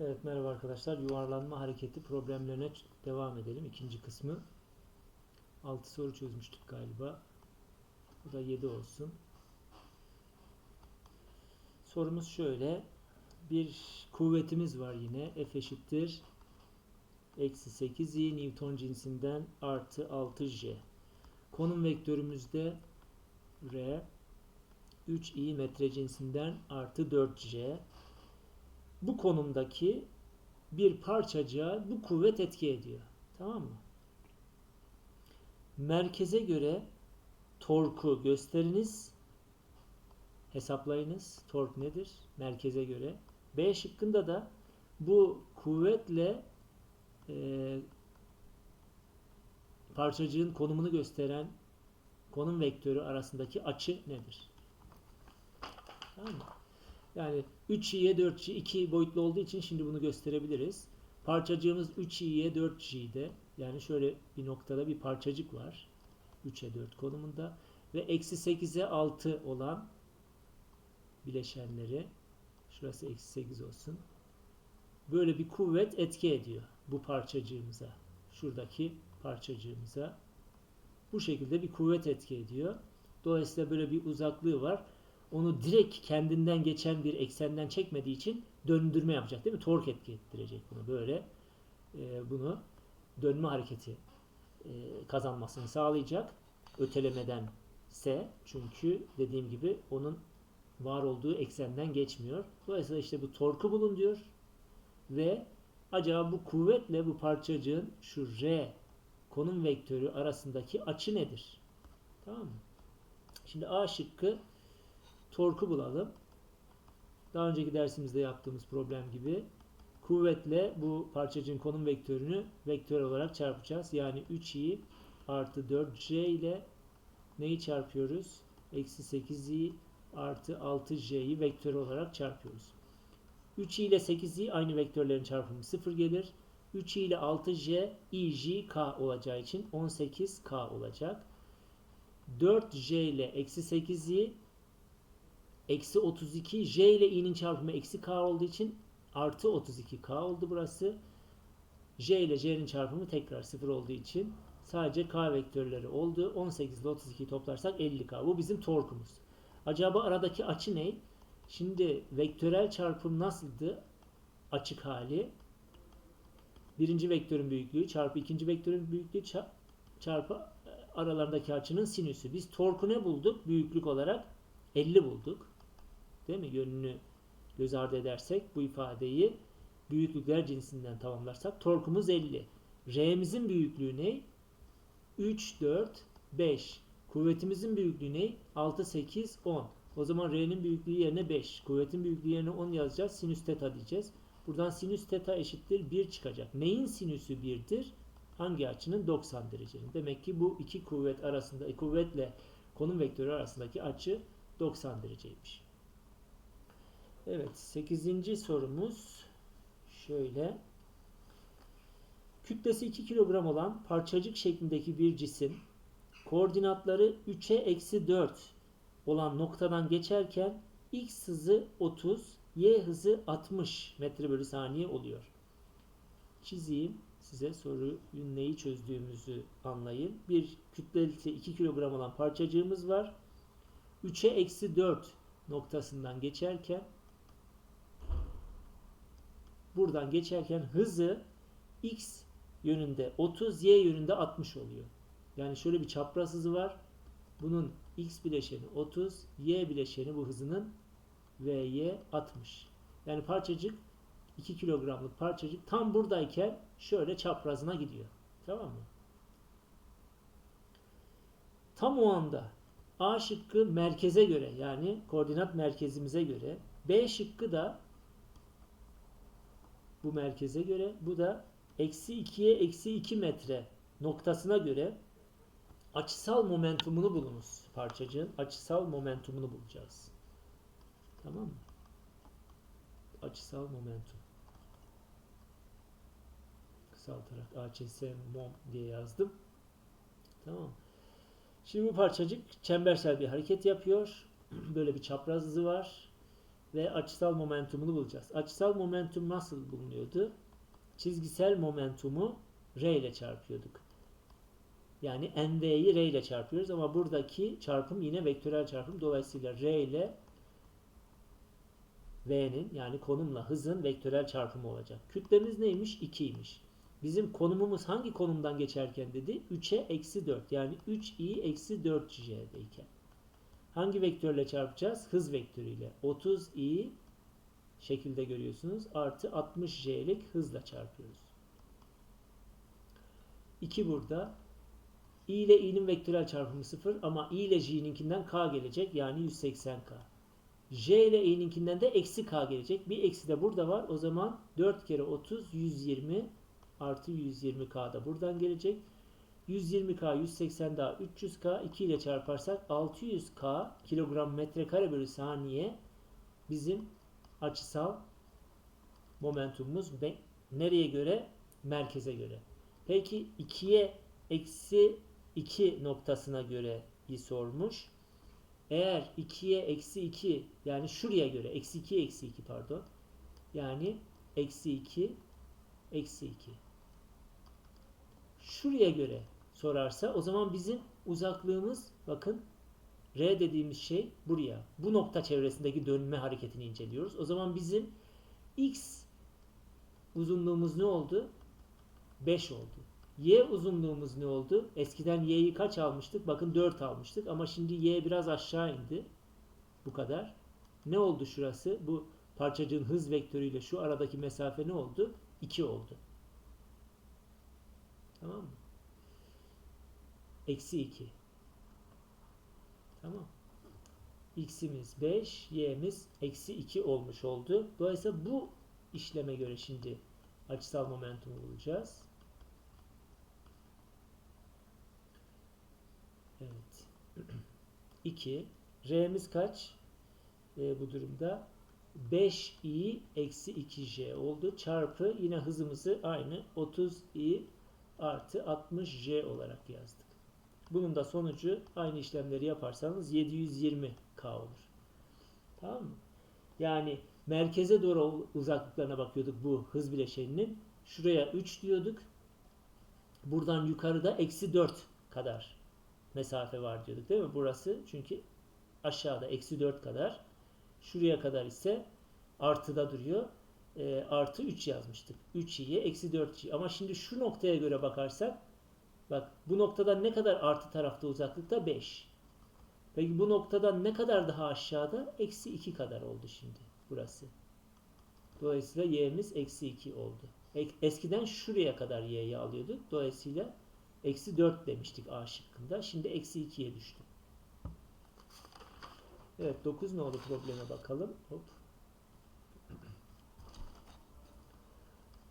Evet merhaba arkadaşlar. Yuvarlanma hareketi problemlerine devam edelim. İkinci kısmı. 6 soru çözmüştük galiba. Bu da 7 olsun. Sorumuz şöyle. Bir kuvvetimiz var yine. F eşittir. Eksi 8i Newton cinsinden artı 6j. Konum vektörümüzde R 3i metre cinsinden artı 4j bu konumdaki bir parçacığa bu kuvvet etki ediyor. Tamam mı? Merkeze göre torku gösteriniz. Hesaplayınız. Tork nedir? Merkeze göre. B şıkkında da bu kuvvetle e, parçacığın konumunu gösteren konum vektörü arasındaki açı nedir? Tamam mı? Yani 3i'ye 4g 2 boyutlu olduğu için şimdi bunu gösterebiliriz. Parçacığımız 3i'ye 4g'de yani şöyle bir noktada bir parçacık var. 3'e 4 konumunda ve eksi 8'e 6 olan bileşenleri şurası eksi 8 olsun. Böyle bir kuvvet etki ediyor bu parçacığımıza. Şuradaki parçacığımıza. Bu şekilde bir kuvvet etki ediyor. Dolayısıyla böyle bir uzaklığı var onu direkt kendinden geçen bir eksenden çekmediği için döndürme yapacak değil mi? Tork etki ettirecek bunu böyle e, bunu dönme hareketi e, kazanmasını sağlayacak ötelemeden ise çünkü dediğim gibi onun var olduğu eksenden geçmiyor. Dolayısıyla işte bu torku bulun diyor ve acaba bu kuvvetle bu parçacığın şu R konum vektörü arasındaki açı nedir? Tamam mı? Şimdi A şıkkı torku bulalım. Daha önceki dersimizde yaptığımız problem gibi kuvvetle bu parçacığın konum vektörünü vektör olarak çarpacağız. Yani 3i artı 4j ile neyi çarpıyoruz? Eksi 8i artı 6j'yi vektör olarak çarpıyoruz. 3i ile 8i aynı vektörlerin çarpımı 0 gelir. 3i ile 6j ijk olacağı için 18k olacak. 4j ile eksi 8i Eksi 32 J ile i'nin çarpımı eksi k olduğu için artı 32k oldu burası. J ile j'nin çarpımı tekrar 0 olduğu için sadece k vektörleri oldu. 18 ile 32'yi toplarsak 50k. Bu bizim torkumuz. Acaba aradaki açı ne? Şimdi vektörel çarpım nasıldı? Açık hali. Birinci vektörün büyüklüğü çarpı ikinci vektörün büyüklüğü çarpı aralarındaki açının sinüsü. Biz torku ne bulduk? Büyüklük olarak 50 bulduk. Değil mi? Yönünü göz ardı edersek bu ifadeyi büyüklükler cinsinden tamamlarsak torkumuz 50. R'mizin büyüklüğü ne? 3, 4, 5. Kuvvetimizin büyüklüğü ne? 6, 8, 10. O zaman R'nin büyüklüğü yerine 5. Kuvvetin büyüklüğü yerine 10 yazacağız. Sinüs teta diyeceğiz. Buradan sinüs teta eşittir 1 çıkacak. Neyin sinüsü 1'dir? Hangi açının? 90 derecenin. Demek ki bu iki kuvvet arasında, kuvvetle konum vektörü arasındaki açı 90 dereceymiş. Evet 8. sorumuz şöyle. Kütlesi 2 kilogram olan parçacık şeklindeki bir cisim koordinatları 3'e eksi 4 olan noktadan geçerken x hızı 30, y hızı 60 metre bölü saniye oluyor. Çizeyim size soruyu neyi çözdüğümüzü anlayın. Bir kütlesi 2 kilogram olan parçacığımız var. 3'e eksi 4 noktasından geçerken buradan geçerken hızı x yönünde 30, y yönünde 60 oluyor. Yani şöyle bir çapraz hızı var. Bunun x bileşeni 30, y bileşeni bu hızının vy 60. Yani parçacık 2 kilogramlık parçacık tam buradayken şöyle çaprazına gidiyor. Tamam mı? Tam o anda A şıkkı merkeze göre yani koordinat merkezimize göre B şıkkı da bu merkeze göre bu da eksi 2'ye eksi 2 metre noktasına göre açısal momentumunu bulunuz. Parçacığın açısal momentumunu bulacağız. Tamam mı? Açısal momentum. Kısaltarak ACS mom diye yazdım. Tamam Şimdi bu parçacık çembersel bir hareket yapıyor. Böyle bir çapraz hızı var. Ve açısal momentumunu bulacağız. Açısal momentum nasıl bulunuyordu? Çizgisel momentumu R ile çarpıyorduk. Yani NV'yi R ile çarpıyoruz ama buradaki çarpım yine vektörel çarpım. Dolayısıyla R ile V'nin yani konumla hızın vektörel çarpımı olacak. Kütlemiz neymiş? 2'ymiş. Bizim konumumuz hangi konumdan geçerken dedi? 3'e eksi 4 yani 3i eksi 4j'deyken. Hangi vektörle çarpacağız? Hız vektörüyle. 30i şekilde görüyorsunuz. Artı 60j'lik hızla çarpıyoruz. 2 burada. i ile i'nin vektörel çarpımı 0 ama i ile j'ninkinden k gelecek yani 180k. j ile i'ninkinden de eksi k gelecek. Bir eksi de burada var. O zaman 4 kere 30 120 artı 120k da buradan gelecek. 120k 180 daha 300k 2 ile çarparsak 600k kilogram metrekare bölü saniye bizim açısal momentumumuz nereye göre? Merkeze göre. Peki 2'ye eksi 2 noktasına göre sormuş. Eğer 2'ye eksi 2 yani şuraya göre eksi 2 eksi 2 pardon yani eksi 2 eksi 2 şuraya göre sorarsa o zaman bizim uzaklığımız bakın R dediğimiz şey buraya. Bu nokta çevresindeki dönme hareketini inceliyoruz. O zaman bizim X uzunluğumuz ne oldu? 5 oldu. Y uzunluğumuz ne oldu? Eskiden Y'yi kaç almıştık? Bakın 4 almıştık ama şimdi Y biraz aşağı indi. Bu kadar. Ne oldu şurası? Bu parçacığın hız vektörüyle şu aradaki mesafe ne oldu? 2 oldu. Tamam mı? Eksi 2. Tamam. X'imiz 5, Y'miz eksi 2 olmuş oldu. Dolayısıyla bu işleme göre şimdi açısal momentumu bulacağız. Evet. 2. R'miz kaç? E, bu durumda 5i eksi 2j oldu. Çarpı yine hızımızı aynı 30i artı 60j olarak yazdık. Bunun da sonucu aynı işlemleri yaparsanız 720k olur. Tamam mı? Yani merkeze doğru uzaklıklarına bakıyorduk bu hız bileşeninin. Şuraya 3 diyorduk. Buradan yukarıda eksi 4 kadar mesafe var diyorduk değil mi? Burası çünkü aşağıda eksi 4 kadar. Şuraya kadar ise artıda duruyor. E, artı 3 yazmıştık. 3i'ye eksi 4i. Ama şimdi şu noktaya göre bakarsak bak bu noktadan ne kadar artı tarafta uzaklıkta? 5. Peki bu noktadan ne kadar daha aşağıda? Eksi 2 kadar oldu şimdi burası. Dolayısıyla y'miz eksi 2 oldu. Eskiden şuraya kadar y'yi alıyorduk. Dolayısıyla eksi 4 demiştik A şıkkında. Şimdi eksi 2'ye düştü. Evet 9 ne oldu probleme bakalım. Hop.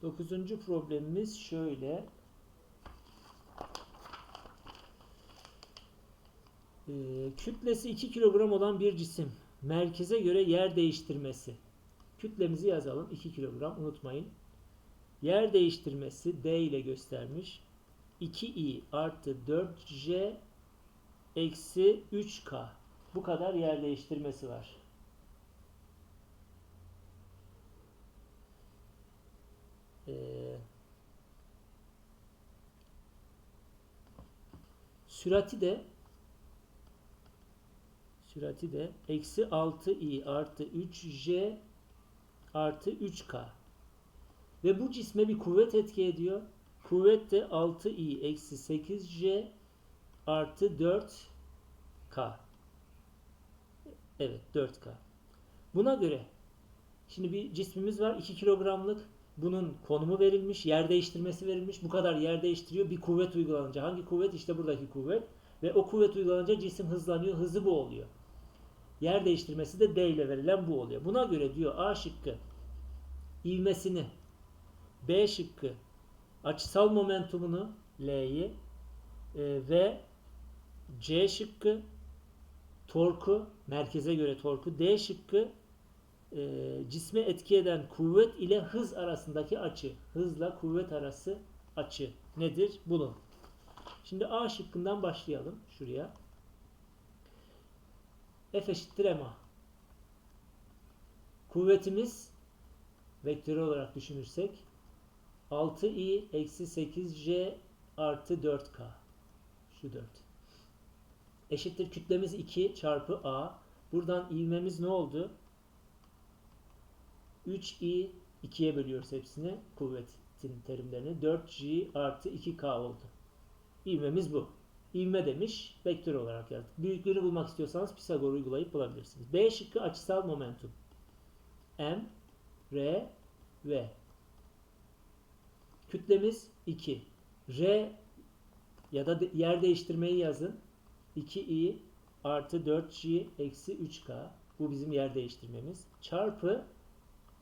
Dokuzuncu problemimiz şöyle. Ee, kütlesi 2 kilogram olan bir cisim. Merkeze göre yer değiştirmesi. Kütlemizi yazalım. 2 kilogram unutmayın. Yer değiştirmesi D ile göstermiş. 2i artı 4j eksi 3k. Bu kadar yer değiştirmesi var. Ee, sürati de sürati de eksi 6i artı 3j artı 3k. Ve bu cisme bir kuvvet etki ediyor. Kuvvet de 6i eksi 8j artı 4k. Evet 4k. Buna göre şimdi bir cismimiz var 2 kilogramlık. Bunun konumu verilmiş, yer değiştirmesi verilmiş. Bu kadar yer değiştiriyor. Bir kuvvet uygulanınca. Hangi kuvvet? İşte buradaki kuvvet. Ve o kuvvet uygulanınca cisim hızlanıyor. Hızı bu oluyor. Yer değiştirmesi de D ile verilen bu oluyor. Buna göre diyor A şıkkı ivmesini B şıkkı açısal momentumunu L'yi e, ve C şıkkı torku merkeze göre torku D şıkkı e, cisme etki eden kuvvet ile hız arasındaki açı. Hızla kuvvet arası açı nedir? Bulun. Şimdi A şıkkından başlayalım. Şuraya. F eşittir MA. Kuvvetimiz vektörel olarak düşünürsek 6i eksi 8j artı 4k. Şu 4. Eşittir kütlemiz 2 çarpı a. Buradan ivmemiz ne oldu? 3i 2'ye bölüyoruz hepsini kuvvetin terimlerini. 4g artı 2k oldu. İvmemiz bu. İvme demiş, vektör olarak yazdık. Büyüklüğünü bulmak istiyorsanız Pisagor uygulayıp bulabilirsiniz. B şıkkı açısal momentum. M, R, V. Kütlemiz 2. R ya da yer değiştirmeyi yazın. 2i artı 4g eksi 3k. Bu bizim yer değiştirmemiz. Çarpı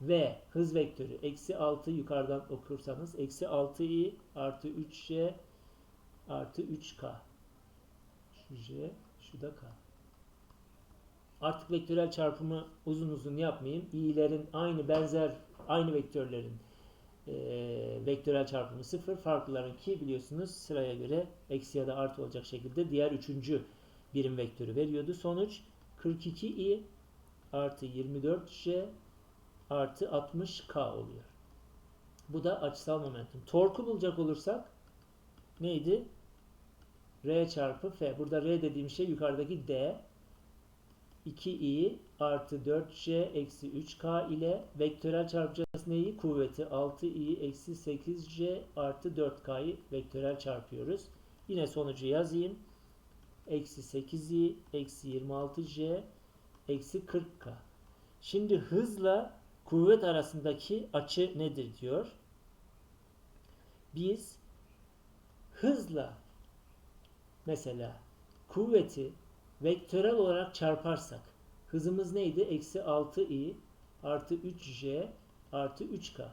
v hız vektörü. Eksi 6 yukarıdan okursanız. Eksi 6i artı 3j artı 3k. J, şu da k. Artık vektörel çarpımı uzun uzun yapmayayım. i'lerin aynı benzer aynı vektörlerin e, vektörel çarpımı 0. Farklıların ki biliyorsunuz sıraya göre eksi ya da artı olacak şekilde diğer üçüncü birim vektörü veriyordu. Sonuç 42i artı 24j artı 60k oluyor. Bu da açısal momentum. Torku bulacak olursak neydi? R çarpı F. Burada R dediğim şey yukarıdaki D. 2i artı 4j eksi 3k ile vektörel çarpacağız neyi? Kuvveti 6i eksi 8j artı 4k'yı vektörel çarpıyoruz. Yine sonucu yazayım. Eksi 8i eksi 26j eksi 40k. Şimdi hızla kuvvet arasındaki açı nedir diyor. Biz hızla mesela kuvveti vektörel olarak çarparsak hızımız neydi? Eksi 6i artı 3j artı 3k.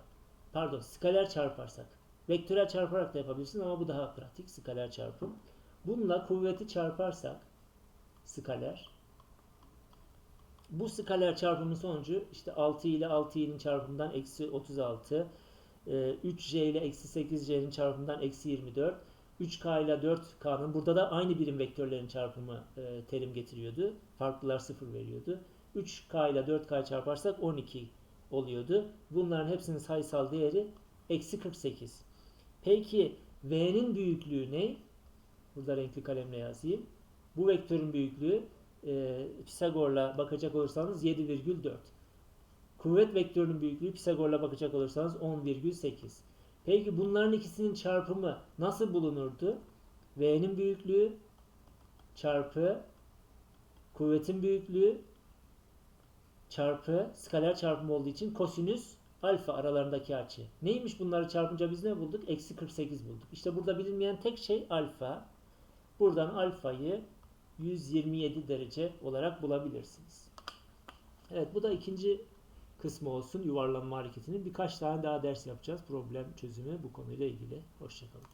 Pardon skaler çarparsak. Vektörel çarparak da yapabilirsin ama bu daha pratik. Skaler çarpım. Bununla kuvveti çarparsak skaler bu skaler çarpımın sonucu işte 6 ile 6i'nin çarpımından eksi 36 e, 3j ile eksi 8j'nin çarpımından eksi 24 3k ile 4k'nın burada da aynı birim vektörlerin çarpımı e, terim getiriyordu. Farklılar 0 veriyordu. 3k ile 4k çarparsak 12 oluyordu. Bunların hepsinin sayısal değeri eksi 48. Peki v'nin büyüklüğü ne? Burada renkli kalemle yazayım. Bu vektörün büyüklüğü e, Pisagor'la bakacak olursanız 7,4. Kuvvet vektörünün büyüklüğü Pisagor'la bakacak olursanız 10,8. Peki bunların ikisinin çarpımı nasıl bulunurdu? V'nin büyüklüğü çarpı kuvvetin büyüklüğü çarpı skaler çarpımı olduğu için kosinüs alfa aralarındaki açı. Neymiş bunları çarpınca biz ne bulduk? Eksi 48 bulduk. İşte burada bilinmeyen tek şey alfa. Buradan alfayı 127 derece olarak bulabilirsiniz. Evet bu da ikinci kısmı olsun yuvarlanma hareketinin. Birkaç tane daha ders yapacağız. Problem çözümü bu konuyla ilgili. Hoşçakalın.